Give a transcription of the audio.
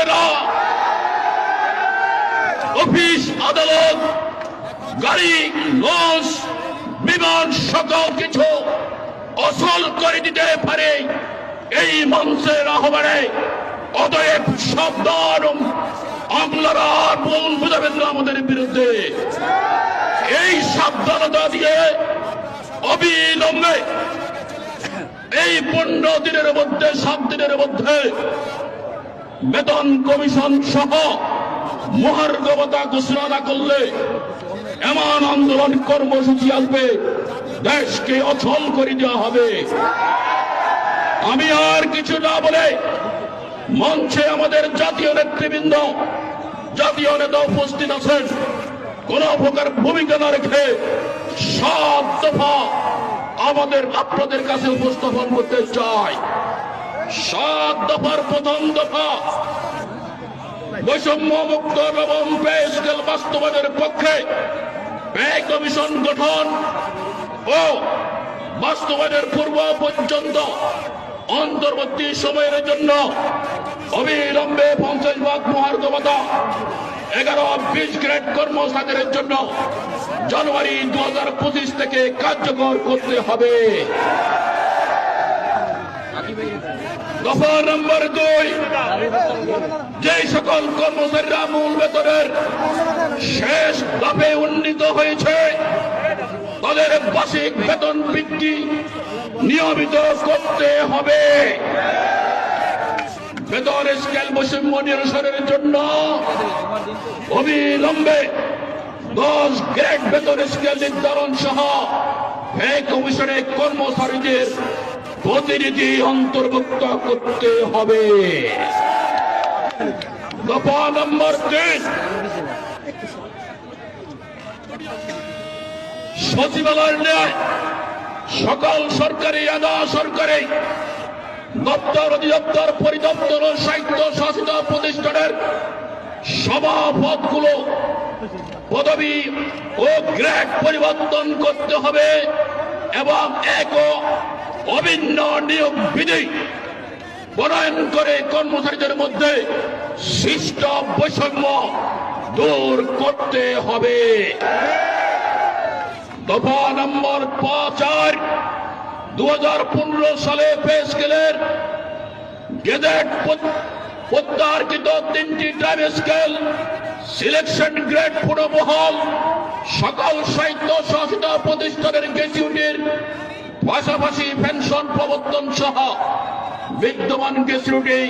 হবে না। অফিস, আদালত, গাড়ি লঞ্চ বিমান, সকল কিছু অসল করে দিতে পারে এই মঞ্চের আহ্বানে। অতএব সাবধান আমলারা আর বুঝাবেন না আমাদের বিরুদ্ধে। এই সাবধানতা দিয়ে অবিলম্বে এই পনেরো দিনের মধ্যে, সাত দিনের মধ্যে বেতন কমিশন সহ মহার্গবতা ঘোষণা করলে এমন আন্দোলন কর্মসূচি আসবে, দেশকে অচল করে দেওয়া হবে। আমি আর কিছু না বলে মঞ্চে আমাদের জাতীয় নেতৃবৃন্দ, জাতীয় নেতা উপস্থিত আছেন, কোন প্রকার ভূমিকা না রেখে সব দফা আমাদের আপনাদের কাছে উপস্থাপন করতে চাই। সাত দফার প্রথম দফা। বৈষম্য মুক্ত নবম বাস্তবায়নের পক্ষে ব্যয় কমিশন গঠন ও বাস্তবায়নের পূর্ব পর্যন্ত অন্তর্বর্তী সময়ের জন্য অবিলম্বে পঞ্চাশ ভাগ মহার্গবতা এগারো বিশ গ্রেড কর্মচারীদের জন্য জানুয়ারি দু হাজার পঁচিশ থেকে কার্যকর করতে হবে। দফা নম্বর দুই যে সকল কর্মচারীরা মূল বেতনের শেষ ধাপে উন্নীত হয়েছে, তাদের বার্ষিক বেতন বৃদ্ধি নিয়মিত করতে হবে। বেতন স্কেল বৈষম্য নিরসনের জন্য অবিলম্বে দশ গ্রেড বেতন স্কেল নির্ধারণ সহ ব্যয় কমিশনে কর্মচারীদের প্রতিনিধি অন্তর্ভুক্ত করতে হবে। দফা নম্বর তিন। সচিবালয়ের ন্যায় সকল সরকারি, আধা সরকারি দপ্তর, অধিদপ্তর, পরিদপ্তর সাহিত্য শাসিত প্রতিষ্ঠানের সভাপদগুলো পদবি ও গ্রেড পরিবর্তন করতে হবে এবং এক অভিন্ন নিয়োগ বিধি প্রণয়ন করে কর্মচারীদের মধ্যে সৃষ্ট বৈষম্য দূর করতে হবে। দফা নম্বর পাঁচ আর দু হাজার পনেরো সালে পে স্কেলের গেজেট প্রত্যাহারকৃত তিনটি টাইম স্কেল, সিলেকশন গ্রেড পুনর্বহাল সকল সাহিত্য শাসিত প্রতিষ্ঠানের গেজুটির পাশাপাশি পেনশন প্রবর্তন সহ বিদ্যমান গেজুটি